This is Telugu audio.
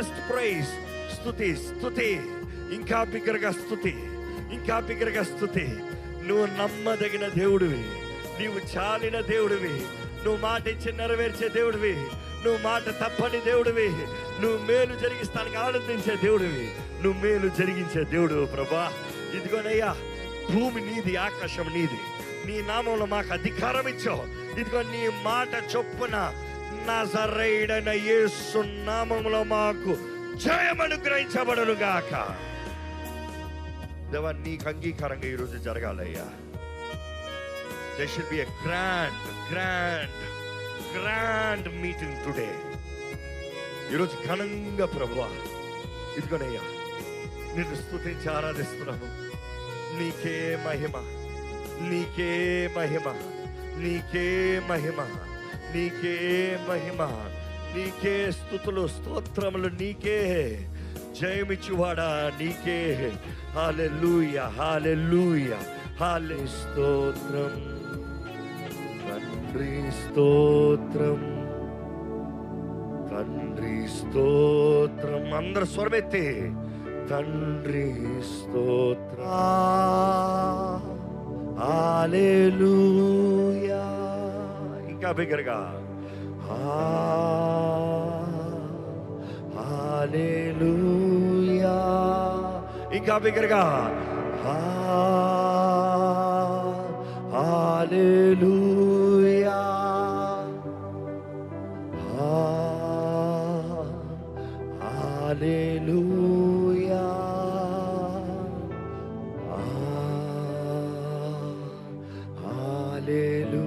ప్రైజ్ స్తుతి స్థుతి ఇంకా బిగ్గరగా స్తుతి. ఇంకా బిగ్గరగా స్థుతి నువ్వు నమ్మదగిన దేవుడివి. నీవు చాలిన దేవుడివి. నువ్వు మాట ఇచ్చి నెరవేర్చే దేవుడివి. నువ్వు మాట తప్పని దేవుడివి. నువ్వు మేలు జరిగిస్తానికి ఆనందించే దేవుడివి. నువ్వు మేలు జరిగించే దేవుడు ప్రభా. ఇదిగోనయ్యా భూమి నీది ఆకాశం నీది. నీ నామంలో మాకు అధికారం ఇచ్చావు. ఇదిగో నీ మాట చొప్పున నజరైడన యేసు నామములో మాకు జయం అనుగ్రహించబడును గాక దేవా నీకు అంగీకారంగా ఈరోజు జరగాలయ్యా. They should be a grand grand grand meeting today ఈరోజు ఘనంగా ప్రభువా ఇదిగోనయ్యా నిన్ను స్థుతించి ఆరాధిస్తున్నాము. నీకే మహిమ నీకే మహిమ నీకే మహిమ. నీకే మహిమ నీకే స్థుతులు స్తోత్రములు నీకే. జయమిచ్చువాడా నీకే. హాలెలూయ హాలెలూయ హాలే స్తోత్రం. తండ్రి స్తోత్రం తండ్రి స్తోత్రం. అందరు స్వరమెత్తి తండ్రి స్తోత్రం. స్థాపించనుగా ఇంకా బిగ్గరగా హల్లెలూయా హల్లెలూయా హల్లెలూయా